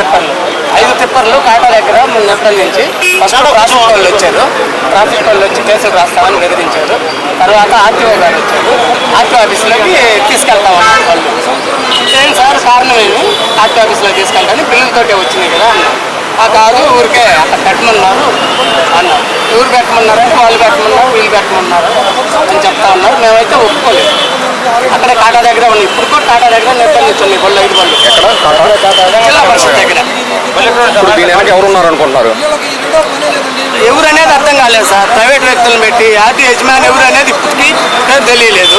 ట్రిప్పర్లు కాటా దగ్గర మూడు నెలల నుంచి ఫస్ట్ ట్రాఫిక్ వాళ్ళు వచ్చారు. ట్రాఫిక్ వాళ్ళు వచ్చి కేసులు రాస్తామని వివరించారు తర్వాత ఆర్టీఓ గారు వచ్చారు. ఆర్టీఓ ఆఫీస్లోకి తీసుకెళ్తామన్నారు వాళ్ళు. ఏం సార్ కారణం ఏమి? ఆర్టీఓ ఆఫీస్లో తీసుకెళ్తాను. బిల్లులతోటే వచ్చినాయి కదా అన్నారు. ఆ కాదు ఊరికే అక్కడ పెట్టమన్నారు అన్నారు. ఊరు పెట్టమన్నారు అంటే వాళ్ళు పెట్టమన్నారు వీళ్ళు పెట్టమన్నారు అని చెప్తా ఉన్నారు. మేమైతే ఒప్పుకోలేదు. అక్కడ టాటా దగ్గర ఉన్నాయి ఇప్పుడు కూడా టాటా దగ్గర నెట్టలు నిల్చున్నాయి బళ్ళు ఐదు బళ్ళు ఎక్కడ జిల్లా పరిషత్ దగ్గర ఇప్పుడు దీని వెనక ఎవరు ఉన్నారు అనుకుంటున్నారు? ఎవరు అనేది అర్థం కాలేదు సార్. ప్రైవేట్ వ్యక్తులను పెట్టి ఆర్టీ యజమాని ఎవరు అనేది ఇప్పటికీ తెలియలేదు.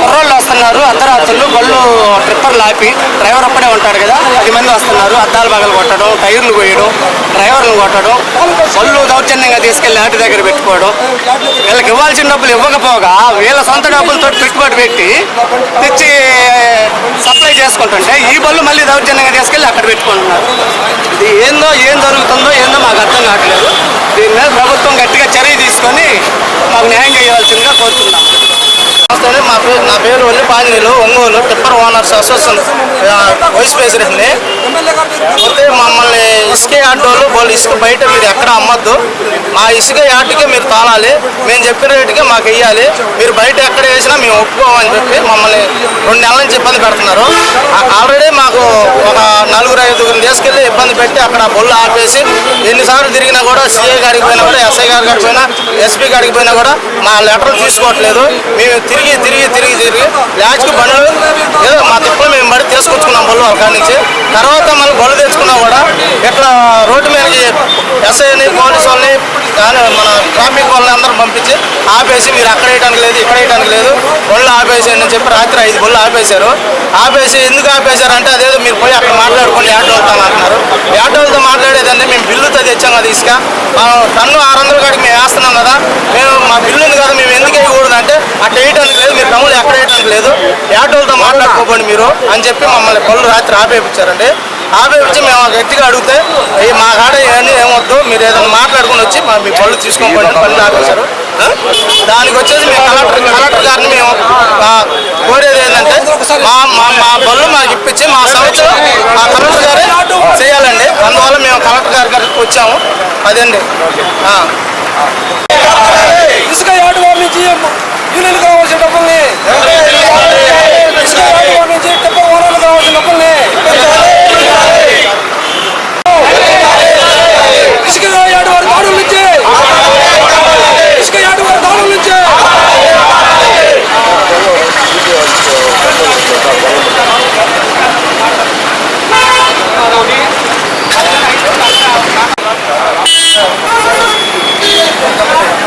కుర్రోళ్ళు వస్తున్నారు అర్ధరాత్రులు బళ్ళు ట్రిప్పర్లు ఆపి డ్రైవర్ ఒక్కడే ఉంటాడు కదా పది మంది వస్తున్నారు అద్దాలు పగలు కొట్టడం టైర్లు కొయ్యడం డ్రైవర్లు కొట్టడం బళ్ళు దౌర్జన్యంగా తీసుకెళ్ళి ఆటి దగ్గర పెట్టుకోవడం. వీళ్ళకి ఇవ్వాల్సిన డబ్బులు ఇవ్వకపోగా వీళ్ళ సొంత డబ్బులతో పెట్టుబడి పెట్టి తెచ్చి సప్లై చేసుకుంటుంటే ఈ బళ్ళు మళ్ళీ దౌర్జన్యంగా తీసుకెళ్ళి అక్కడ పెట్టుకుంటున్నారు. ఇది ఏందో ఏం జరుగుతుందో ఏందో మాకు అర్థం కావట్లేదు. దీని మీద ప్రభుత్వం గట్టిగా చర్య తీసుకొని మాకు న్యాయం చేయాలి పేరు నా Ongole tipper owners association vice ప్రెసిడెంట్ని. అయితే మమ్మల్ని ఇసుక ఆటోలు వాళ్ళు ఇసుక బయట మీరు ఎక్కడ అమ్మద్దు. మా ఇసుక యాటికే మీరు తాళాలి. మేము చెప్పిన రేటుకి మాకు వెయ్యాలి మీరు బయట ఎక్కడ వేసినా మేము ఒప్పుకోమని చెప్పి మమ్మల్ని రెండు నెలల నుంచి ఇబ్బంది పెడుతున్నారు. ఆల్రెడీ మాకు ఒక నలుగురు ఐదుగురు తీసుకెళ్ళి ఇబ్బంది పెట్టి అక్కడ బొల్లు ఆపేసి ఎన్నిసార్లు తిరిగినా కూడా సిఐ గారికి పోయినా కూడా ఎస్ఐ గారి గారికి పోయినా ఎస్పీ గారికి పోయినా కూడా మా లెటర్ తీసుకోవట్లేదు. మేము తిరిగి తిరిగి తిరిగి తిరిగి లాస్ట్కి బండ్లు ఏదో మా తిప్పలు మేము బడి తీసుకొచ్చుకున్నాం బొల్లు వాళ్ళ నుంచి. తర్వాత మళ్ళీ బొల్లు తెచ్చుకున్నా కూడా ఇట్లా రోడ్డు మీదకి ఎస్ఐని పోలీసు వాళ్ళని కానీ మన ట్రాఫిక్ వాళ్ళని అందరం పంపించి ఆపేసి మీరు అక్కడ వేయడానికి లేదు ఇక్కడ వేయడానికి లేదు బొల్లు ఆపేసేయండి అని చెప్పి రాత్రి ఐదు బళ్ళు ఆపేశారు. ఆపేసి ఎందుకు ఆపేశారు అంటే అదేదో మీరు పోయి అక్కడ మాట్లాడుకోండి వెళ్తాను అంటున్నారు. ఈ ఆటోలతో మాట్లాడేదంటే మేము బిల్లుతో తెచ్చాం కదా ఇసుక. టన్ను ఆరు వందల కాడికి మేము వేస్తున్నాం కదా మేము మా బిల్లు ఉంది కదా మేము ఎందుకు వేయకూడదు అంటే అట్లా వేయడానికి లేదు మీరు టౌన్లో లేదు. ఏటోలతో మాట్లాడుకోకండి మీరు అని చెప్పి మమ్మల్ని పళ్ళు రాత్రి ఆపేపించారండి. ఆపేపించి మేము గట్టిగా అడిగితే "ఈ మా కాడ ఇవన్నీ ఏమొద్దు? మీరు ఏదైనా మాట్లాడుకుని వచ్చి మా మీ పళ్ళు తీసుకోకండి పళ్ళు ఆపేశారు. దానికి వచ్చేసి మేము కలెక్టర్ కలెక్టర్ గారిని మేము కోరేది ఏంటంటే మా మా మా బళ్ళు మాకు ఇప్పించి మా సంవత్సరం మా కలెక్టర్ గారే చేయాలండి. అందువల్ల మేము కలెక్టర్ గారి గారికి వచ్చాము. అదండి.